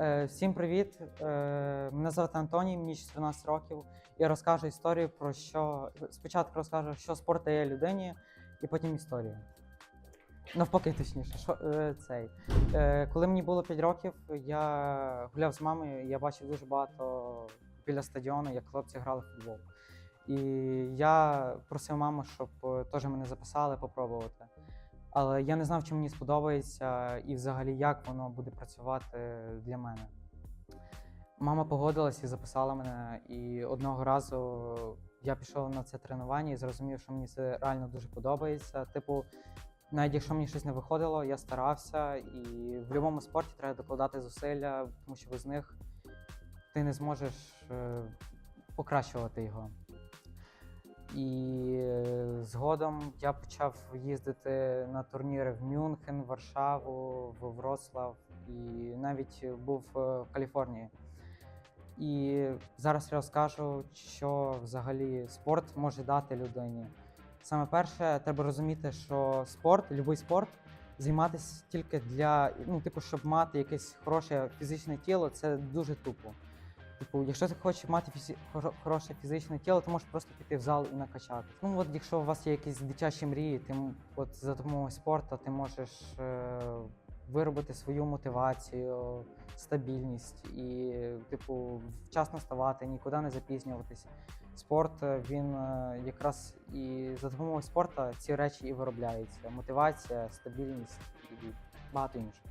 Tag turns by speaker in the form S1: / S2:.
S1: Е, Всім привіт! Е, Мене звати Антоній, мені 14 років. Я розкажу історію про що. Спочатку розкажу, що спорт дає людині, і потім історію. Навпаки, точніше, що е, цей. Коли мені було 5 років, я гуляв з мамою, я бачив дуже багато біля стадіону, як хлопці грали в футбол. І я просив маму, щоб теж мене записали, попробувати. Але я не знав, чи мені сподобається і взагалі як воно буде працювати для мене. Мама погодилась і записала мене. І одного разу я пішов на це тренування і зрозумів, що мені це реально дуже подобається. Типу, навіть якщо мені щось не виходило, я старався, і в будь-якому спорті треба докладати зусилля, тому що без них ти не зможеш е, покращувати його. І згодом я почав їздити на турніри в Мюнхен, Варшаву, в Вроцлав і навіть був е, в Каліфорнії. І зараз я розкажу, що взагалі спорт може дати людині. Саме перше, треба розуміти, що спорт, будь-який спорт, займатися тільки для, ну, типу, щоб мати якесь хороше фізичне тіло, це дуже тупо. Типу, якщо ти хочеш мати фізі... хороше фізичне тіло, ти можеш просто піти в зал і накачати. Ну от якщо у вас є якісь дитячі мрії, ти от за допомогою спорту ти можеш е... виробити свою мотивацію, стабільність і, типу, вчасно вставати, нікуди не запізнюватись. Спорт е, він е, якраз і за допомогою спорту ці речі і виробляються: мотивація, стабільність і багато іншого.